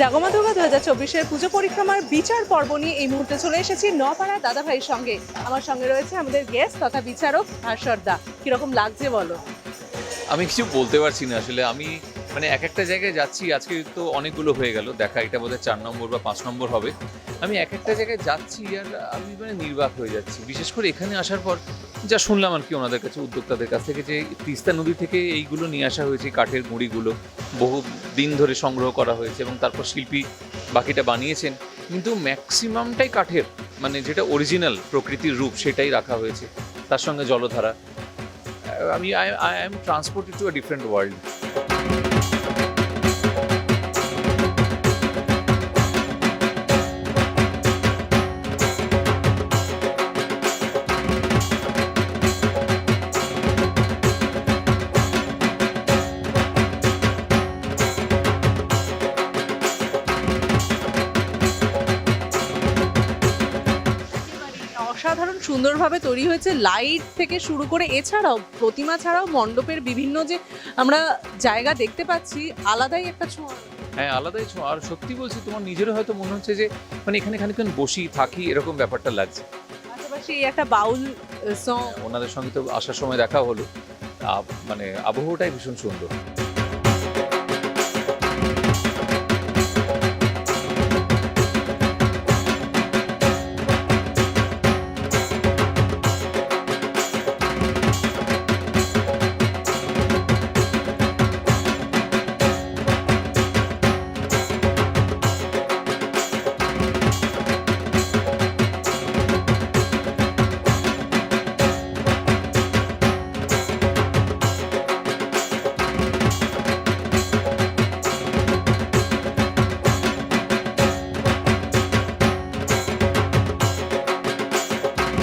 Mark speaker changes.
Speaker 1: হাজার চব্বিশের পুজো পরিক্রমার বিচার পর্ব নিয়ে এই মুহূর্তে চলে এসেছি নপাড়া দাদা ভাইয়ের সঙ্গে। আমার সঙ্গে রয়েছে আমাদের গেস্ট তথা বিচারক ভাস্বরদা কীরকম লাগছে বলো?
Speaker 2: আমি কিছু বলতে পারছি না আসলে। আমি মানে এক একটা জায়গায় যাচ্ছি, আজকে তো অনেকগুলো হয়ে গেল। দেখা, এটা বোধহয় চার নম্বর বা পাঁচ নম্বর হবে। আমি এক একটা জায়গায় যাচ্ছি আর আমি মানে নির্বাক হয়ে যাচ্ছি। বিশেষ করে এখানে আসার পর যা শুনলাম আর কি ওনাদের কাছে, উদ্যোক্তাদের কাছ থেকে যে তিস্তা নদী থেকে এইগুলো নিয়ে আসা হয়েছে, কাঠের মুড়িগুলো, বহু দিন ধরে সংগ্রহ করা হয়েছে এবং তারপর শিল্পী বাকিটা বানিয়েছেন। কিন্তু ম্যাক্সিমামটাই কাঠের মানে যেটা অরিজিনাল প্রকৃতির রূপ সেটাই রাখা হয়েছে, তার সঙ্গে জলধারা। আমি I I am transported to a different world
Speaker 1: অসাধারণ সুন্দরভাবে তৈরি হয়েছে লাইট থেকে শুরু করে এছাড়াও প্রতিমা ছাড়াও মণ্ডপের বিভিন্ন যে আমরা জায়গা দেখতে পাচ্ছি আলাদাই একটা ছোঁয়া।
Speaker 2: হ্যাঁ আলাদাই ছোঁয়া। আর সত্যি বলছি তোমার নিজেরও হয়তো মনে হচ্ছে যে মানে এখানে খানিকক্ষণ বসি থাকি এরকম ব্যাপারটা লাগছে।
Speaker 1: পাশাপাশি এই একটা বাউল সং
Speaker 2: ওনাদের সঙ্গে তো আসার সময় দেখা হলো। মানে আবহাওয়াটাই ভীষণ সুন্দর।